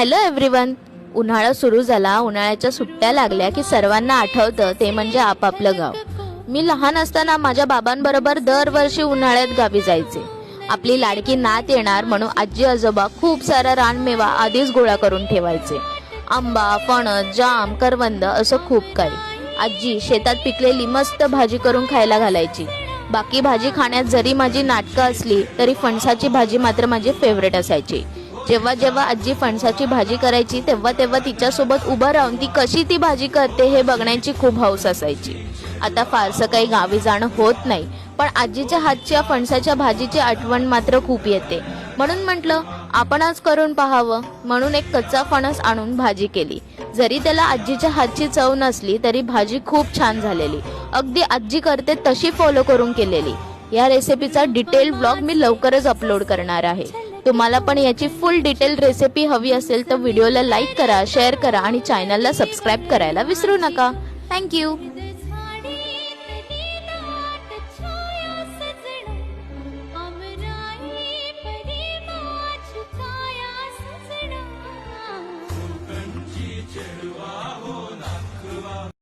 Hello everyone उन्हाळा सुरू झाला. उन्हाळ्याच्या सुट्ट्या लागल्या की सर्वांना आठवतं. ते म्हणजे आपापलं गाव. मी लहान असताना माझ्या बाबांबरोबर दरवर्षी उन्हाळ्यात गावी जायचे. आपली लाडकी नात येणार म्हणून आजी आजोबा खूप सारा रानमेवा आधीच गोळा करून ठेवायचे. आंबा फणस जाम करवंद असं खूप काही. आजी शेतात पिकलेली मस्त भाजी करून खायला घालायची. बाकी भाजी खाण्यात जरी माझी नाटकं असली तरी फणसाची भाजी मात्र माझी फेवरेट असायची. जेव्हा जेव्हा आजी फणसाची भाजी करायची तेव्हा तेव्हा तिच्यासोबत उभं राहून ती कशी ती भाजी करते हे बघण्याची खूप हौस असायची. आता फारसं काही गावी जाणं होत नाही पण आजीच्या हातच्या फणसाच्या भाजीची आठवण मात्र खूप येते. म्हणून म्हटलं आपण आज करून पाहावं. म्हणून एक कच्चा फणस आणून भाजी केली. जरी त्याला आजीच्या हातची चव नसली तरी भाजी खूप छान झालेली. अगदी आजी करते तशी फॉलो करून केलेली. या रेसिपीचा डिटेल ब्लॉग मी लवकरच अपलोड करणार आहे. तुम्हाला पण याची फुल डिटेल रेसिपी हवी असेल तर व्हिडिओला लाईक करा शेअर करा आणि चॅनलला सबस्क्राईब करायला विसरू नका. थँक्यू